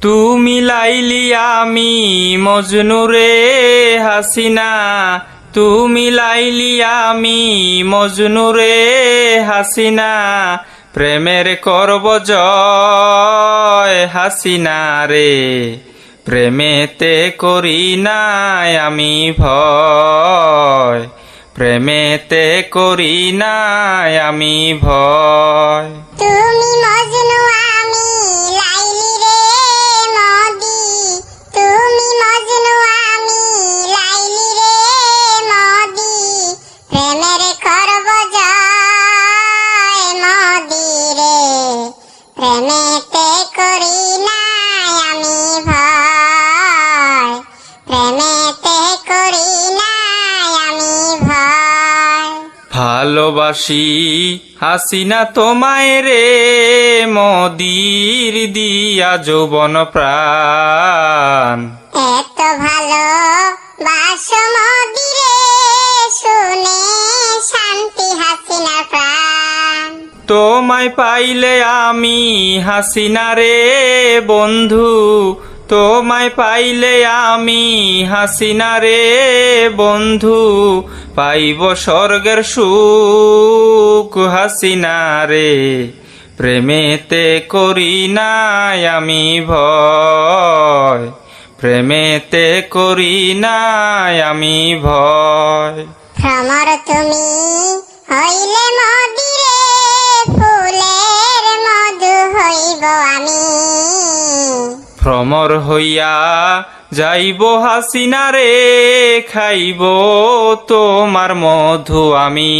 তুমি লাইলি আমি মজনুরে হাসিনা। তুমি লাইলি আমি মজনুরে হাসিনা। প্রেমের করব জয় হাসিনা রে। প্রেমেতে করি নাই আমি ভয়। প্রেমেতে করি নাই আমি ভয়। তুমি মজনু আমি, লাইলি রে মদি তুমি মজনু আমি, লাইলি রে মদি প্রেমের করব জয় মদি রে। প্রেমেতে করি নাই আমি ভয়। প্রেমেতে ভালোবাসি। হাসিনা তোমায় রে মদির দিয়া যৌবন প্রাণ। এত ভালো শুনে শান্তি হাসিনা প্রাণ। তোমায় পাইলে আমি হাসিনা রে বন্ধু। তোমায় পাইলে আমি হাসিনা রে বন্ধু। পাইব স্বর্গের সুখ হাসিনা রে। প্রেমেতে করি নাই আমি ভয়। প্রেমেতে করি নাই আমি ভয়। আমার তুমি হইলে মদিরে ভ্রমর হইয়া যাইব হাসিনা রে খাইব তোমার মধু আমি।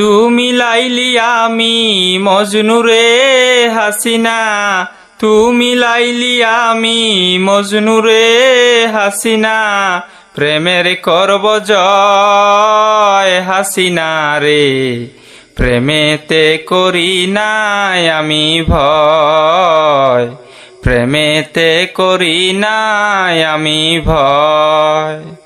তুমি লাইলি আমি মজনুরে হাসিনা। তুমি লাইলি আমি মজনুরে হাসিনা। প্রেমের করব জয় হাসিনা রে। প্রেমেতে করি নাই আমি ভয়। প্রেমেতে করি নাই আমি ভয়।